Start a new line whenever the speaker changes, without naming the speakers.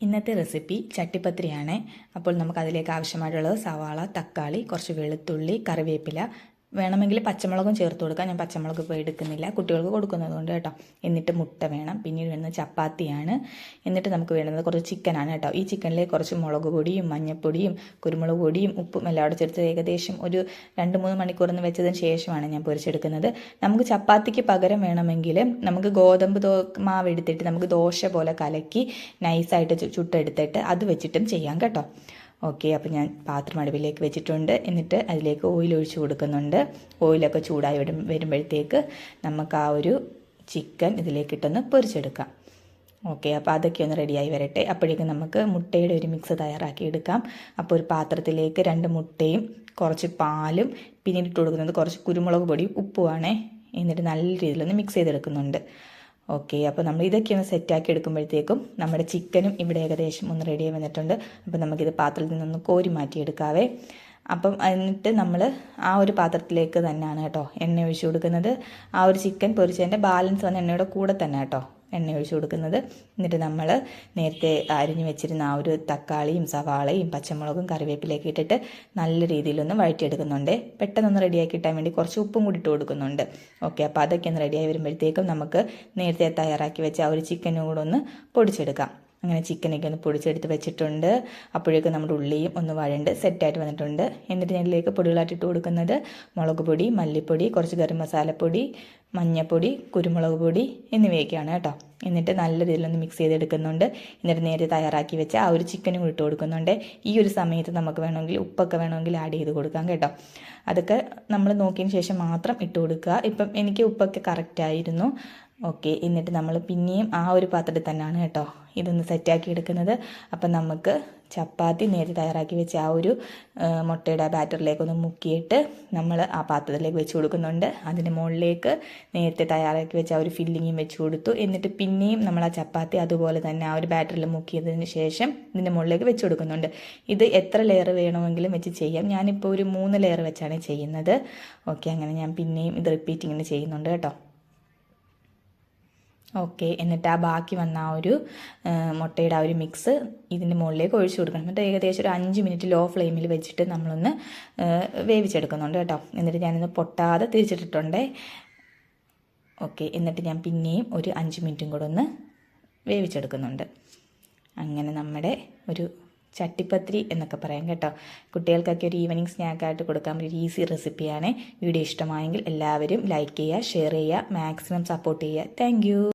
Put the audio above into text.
ഇന്നത്തെ റെസിപ്പി ചട്ടിപ്പത്രിയാണ് അപ്പോൾ നമുക്ക് അതിലേക്ക് ആവശ്യമായിട്ടുള്ളത് സവാള തക്കാളി കുറച്ച് വെളുത്തുള്ളി കറിവേപ്പില വേണമെങ്കിൽ പച്ചമുളകും ചേർത്ത് കൊടുക്കാം. ഞാൻ പച്ചമുളക് ഇപ്പോൾ എടുക്കുന്നില്ല. കുട്ടികൾക്ക് കൊടുക്കുന്നത് കൊണ്ട് കേട്ടോ. എന്നിട്ട് മുട്ട വേണം. പിന്നീട് വേണ്ടത് ചപ്പാത്തിയാണ്. എന്നിട്ട് നമുക്ക് വേണ്ടത് കുറച്ച് ചിക്കനാണ് കേട്ടോ. ഈ ചിക്കനിൽ കുറച്ച് മുളക് പൊടിയും മഞ്ഞൾപ്പൊടിയും കുരുമുളക് പൊടിയും ഉപ്പും എല്ലാം കൂടെ ചേർത്ത് ഏകദേശം ഒരു രണ്ട് മൂന്ന് മണിക്കൂറിന് വെച്ചതിന് ശേഷമാണ് ഞാൻ പൊരിച്ചെടുക്കുന്നത്. നമുക്ക് ചപ്പാത്തിക്ക് പകരം വേണമെങ്കിൽ നമുക്ക് ഗോതമ്പ് ദോ മാവ് എടുത്തിട്ട് നമുക്ക് ദോശ പോലെ കലക്കി നൈസായിട്ട് ചുട്ടെടുത്തിട്ട് അത് വെച്ചിട്ടും ചെയ്യാം കേട്ടോ. ഓക്കെ അപ്പോൾ ഞാൻ പാത്രം അടുപ്പിലേക്ക് വെച്ചിട്ടുണ്ട്. എന്നിട്ട് അതിലേക്ക് ഓയിൽ ഒഴിച്ച് കൊടുക്കുന്നുണ്ട്. ഓയിലൊക്കെ ചൂടായി വരും വരുമ്പോഴത്തേക്ക് നമുക്ക് ആ ഒരു ചിക്കൻ ഇതിലേക്ക് ഇട്ടൊന്ന് പൊരിച്ചെടുക്കാം. ഓക്കെ അപ്പോൾ അതൊക്കെ ഒന്ന് റെഡിയായി വരട്ടെ. അപ്പോഴേക്കും നമുക്ക് മുട്ടയുടെ ഒരു മിക്സ് തയ്യാറാക്കി എടുക്കാം. അപ്പോൾ ഒരു പാത്രത്തിലേക്ക് രണ്ട് മുട്ടയും കുറച്ച് പാലും പിന്നീട് ഇട്ട് കൊടുക്കുന്നത് കുറച്ച് കുരുമുളക് പൊടിയും ഉപ്പുമാണേ എന്നിട്ട് നല്ല രീതിയിലൊന്ന് മിക്സ് ചെയ്തെടുക്കുന്നുണ്ട്. ഓക്കെ അപ്പോൾ നമ്മൾ ഇതൊക്കെയാണ് സെറ്റാക്കി എടുക്കുമ്പോഴത്തേക്കും നമ്മുടെ ചിക്കനും ഇവിടെ ഏകദേശം ഒന്ന് റെഡിയായി വന്നിട്ടുണ്ട്. അപ്പോൾ നമുക്കിത് പാത്രത്തിൽ നിന്നൊന്ന് കോരി മാറ്റിയെടുക്കാവേ. അപ്പം എന്നിട്ട് നമ്മൾ ആ ഒരു പാത്രത്തിലേക്ക് തന്നെയാണ് കേട്ടോ എണ്ണ ഒഴിച്ചു കൊടുക്കുന്നത്. ആ ഒരു ചിക്കൻ പൊരിച്ചതിന്റെ ബാലൻസ് വന്ന എണ്ണയുടെ കൂടെ തന്നെ കേട്ടോ. എണ്ണ ഒഴിച്ചു കൊടുക്കുന്നത്. എന്നിട്ട് നമ്മൾ നേരത്തെ അരിഞ്ഞു വെച്ചിരുന്ന ആ ഒരു തക്കാളിയും സവാളയും പച്ചമുളകും കറിവേപ്പിലേക്ക് ഇട്ടിട്ട് നല്ല രീതിയിലൊന്ന് വഴറ്റിയെടുക്കുന്നുണ്ട്. പെട്ടെന്നൊന്ന് റെഡിയാക്കി കിട്ടാൻ വേണ്ടി കുറച്ച് ഉപ്പും കൂടി ഇട്ട് കൊടുക്കുന്നുണ്ട്. ഓക്കെ അപ്പോൾ അതൊക്കെ ഒന്ന് റെഡിയായി വരുമ്പോഴത്തേക്കും നമുക്ക് നേരത്തെ തയ്യാറാക്കി വെച്ച ആ ഒരു ചിക്കനും കൂടെ ഒന്ന് പൊടിച്ചെടുക്കാം. അങ്ങനെ ചിക്കനൊക്കെ ഒന്ന് പൊടിച്ചെടുത്ത് വെച്ചിട്ടുണ്ട്. അപ്പോഴേക്കും നമ്മുടെ ഉള്ളിയും ഒന്ന് വഴണ്ട് സെറ്റായിട്ട് വന്നിട്ടുണ്ട്. എന്നിട്ട് ഞാനിലേക്ക് പൊടികളായിട്ട് ഇട്ട് കൊടുക്കുന്നത് മുളക് പൊടി മല്ലിപ്പൊടി കുറച്ച് ഗരം മസാലപ്പൊടി മഞ്ഞൾപ്പൊടി കുരുമുളക് പൊടി എന്നിവയൊക്കെയാണ് കേട്ടോ. എന്നിട്ട് നല്ല രീതിയിലൊന്ന് മിക്സ് ചെയ്തെടുക്കുന്നുണ്ട്. എന്നിട്ട് നേരെ തയ്യാറാക്കി വെച്ച ആ ഒരു ചിക്കനും ഇട്ട് കൊടുക്കുന്നുണ്ട്. ഈ ഒരു സമയത്ത് നമുക്ക് വേണമെങ്കിൽ ഉപ്പൊക്കെ വേണമെങ്കിൽ ആഡ് ചെയ്ത് കൊടുക്കാം കേട്ടോ. അതൊക്കെ നമ്മൾ നോക്കിയതിന് ശേഷം മാത്രം ഇട്ട് കൊടുക്കുക. ഇപ്പം എനിക്ക് ഉപ്പൊക്കെ കറക്റ്റായിരുന്നു ഓക്കെ എന്നിട്ട് നമ്മൾ പിന്നെയും ആ ഒരു പാത്രത്തിൽ തന്നെയാണ് കേട്ടോ ഇതൊന്ന് സെറ്റാക്കി എടുക്കുന്നത്. അപ്പം നമുക്ക് ചപ്പാത്തി നേരെ തയ്യാറാക്കി വെച്ച് ആ ഒരു മുട്ടയുടെ ബാറ്ററിലേക്കൊന്ന് മുക്കിയിട്ട് നമ്മൾ ആ പാത്രത്തിലേക്ക് വെച്ച് കൊടുക്കുന്നുണ്ട്. അതിന് മുകളിലേക്ക് നേരത്തെ തയ്യാറാക്കി വെച്ച് ആ ഒരു ഫില്ലിങ്ങും വെച്ച് കൊടുത്തു. എന്നിട്ട് പിന്നെയും നമ്മൾ ആ ചപ്പാത്തി അതുപോലെ തന്നെ ആ ഒരു ബാറ്ററിൽ മുക്കിയതിന് ശേഷം ഇതിന്റെ മുകളിലേക്ക് വെച്ച് കൊടുക്കുന്നുണ്ട്. ഇത് എത്ര ലെയർ വേണമെങ്കിലും വെച്ച് ചെയ്യാം. ഞാനിപ്പോൾ ഒരു മൂന്ന് ലെയർ വെച്ചാണ് ചെയ്യുന്നത്. ഓക്കെ അങ്ങനെ ഞാൻ പിന്നെയും ഇത് റിപ്പീറ്റ് ഇങ്ങനെ ചെയ്യുന്നുണ്ട് കേട്ടോ. ഓക്കെ എന്നിട്ട് ആ ബാക്കി വന്ന ആ ഒരു മുട്ടയുടെ ആ ഒരു മിക്സ് ഇതിന്റെ മുകളിലേക്ക് ഒഴിച്ചു കൊടുക്കണം. എന്നിട്ട് ഏകദേശം ഒരു അഞ്ച് മിനിറ്റ് ലോ ഫ്ലെയിമിൽ വെച്ചിട്ട് നമ്മളൊന്ന് വേവിച്ചെടുക്കുന്നുണ്ട് കേട്ടോ. എന്നിട്ട് ഞാനൊന്ന് പൊട്ടാതെ തിരിച്ചിട്ടിട്ടുണ്ട്. ഓക്കെ എന്നിട്ട് ഞാൻ പിന്നെയും ഒരു അഞ്ച് മിനിറ്റും കൂടെ ഒന്ന് വേവിച്ചെടുക്കുന്നുണ്ട്. അങ്ങനെ നമ്മുടെ ഒരു ചട്ടിപ്പത്തിരി എന്നൊക്കെ പറയാം കേട്ടോ. കുട്ടികൾക്കൊക്കെ ഒരു ഈവനിങ് സ്നാക്കായിട്ട് കൊടുക്കാൻ ഒരു ഈസി റെസിപ്പിയാണ് വീഡിയോ ഇഷ്ടമായെങ്കിൽ എല്ലാവരും ലൈക്ക് ചെയ്യുക ഷെയർ ചെയ്യുക മാക്സിമം സപ്പോർട്ട് ചെയ്യുക. താങ്ക്